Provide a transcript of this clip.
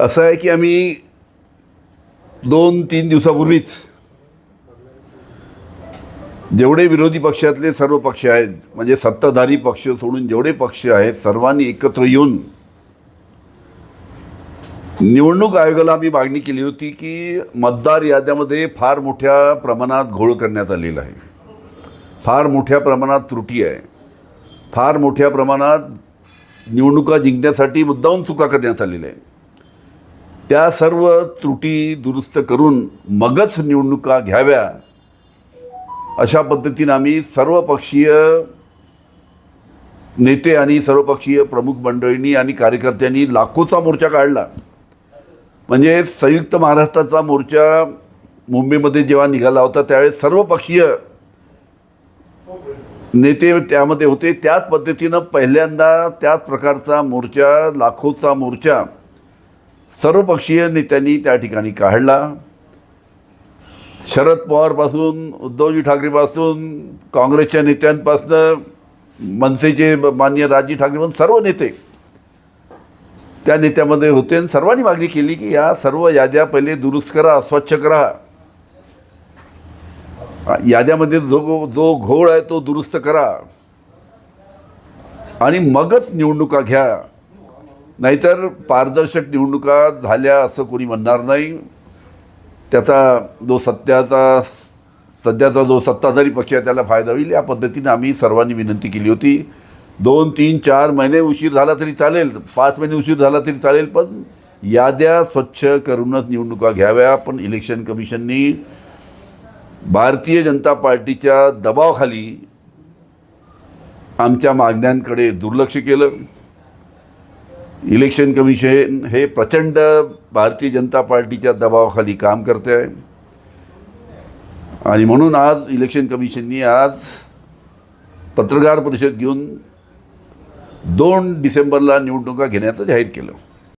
असं आहे की आम्ही दोन तीन दिवसापूर्वीच जेवढे विरोधी पक्षातले सर्व पक्ष आहेत. म्हणजे सत्ताधारी पक्ष सोडून जेवढे पक्ष आहेत सर्वांनी एकत्र येऊन निवडणूक आयोगाला आम्ही मागणी केली होती की मतदार याद्यामध्ये फार मोठ्या प्रमाणात घोळ करण्यात आलेला आहे. फार मोठ्या प्रमाणात त्रुटी आहे. फार मोठ्या प्रमाणात निवडणुका जिंकण्यासाठी मुद्दाहून चुका करण्यात आलेल्या आहे त्या सर्व त्रुटी दुरुस्त करून मगच निवडणुका घ्याव्या अशा पद्धतीनं आम्ही सर्वपक्षीय नेते आणि सर्वपक्षीय प्रमुख मंडळींनी आणि कार्यकर्त्यांनी लाखोचा मोर्चा काढला. म्हणजे संयुक्त महाराष्ट्राचा मोर्चा मुंबईमध्ये जेव्हा निघाला होता त्यावेळेस सर्वपक्षीय नेते त्यामध्ये होते. त्याच पद्धतीनं पहिल्यांदा त्याच प्रकारचा मोर्चा लाखोचा मोर्चा सर्वपक्षीय नेत्यांनी त्या ठिकाणी काढला. शरद पवारपासून उद्धवजी ठाकरेपासून काँग्रेसच्या नेत्यांपासनं मनसेचे मान्य राजी ठाकरे सर्व नेते त्या नेत्यामध्ये होते आणि सर्वांनी मागणी केली की या सर्व याद्या पहिले दुरुस्त करा स्वच्छ करा. याद्यामध्ये जो जो घोळ आहे तो दुरुस्त करा. आणि मगच निवडणुका घ्या. नाहीतर पारदर्शक निवडणुका झाल्या असं कोणी म्हणणार नाही. त्याचा जो सत्याचा सध्याचा जो सत्ताधारी पक्ष आहे त्याला फायदा होईल. या पद्धतीने आम्ही सर्वांनी विनंती केली होती. दोन तीन चार महिने उशीर झाला तरी चालेल. पाच महिने उशीर झाला तरी चालेल पण याद्या स्वच्छ करूनच निवडणुका घ्याव्या. पण इलेक्शन कमिशननी भारतीय जनता पार्टीच्या दबावाखाली आमच्या मागण्यांकडे दुर्लक्ष केलं. इलेक्शन कमिशन हे प्रचंड भारतीय जनता पार्टीच्या दबावाखाली काम करते आहे. आणि म्हणून आज इलेक्शन कमिशननी आज पत्रकार परिषद घेऊन दोन डिसेंबरला निवडणुका घेण्याचं जाहीर केलं.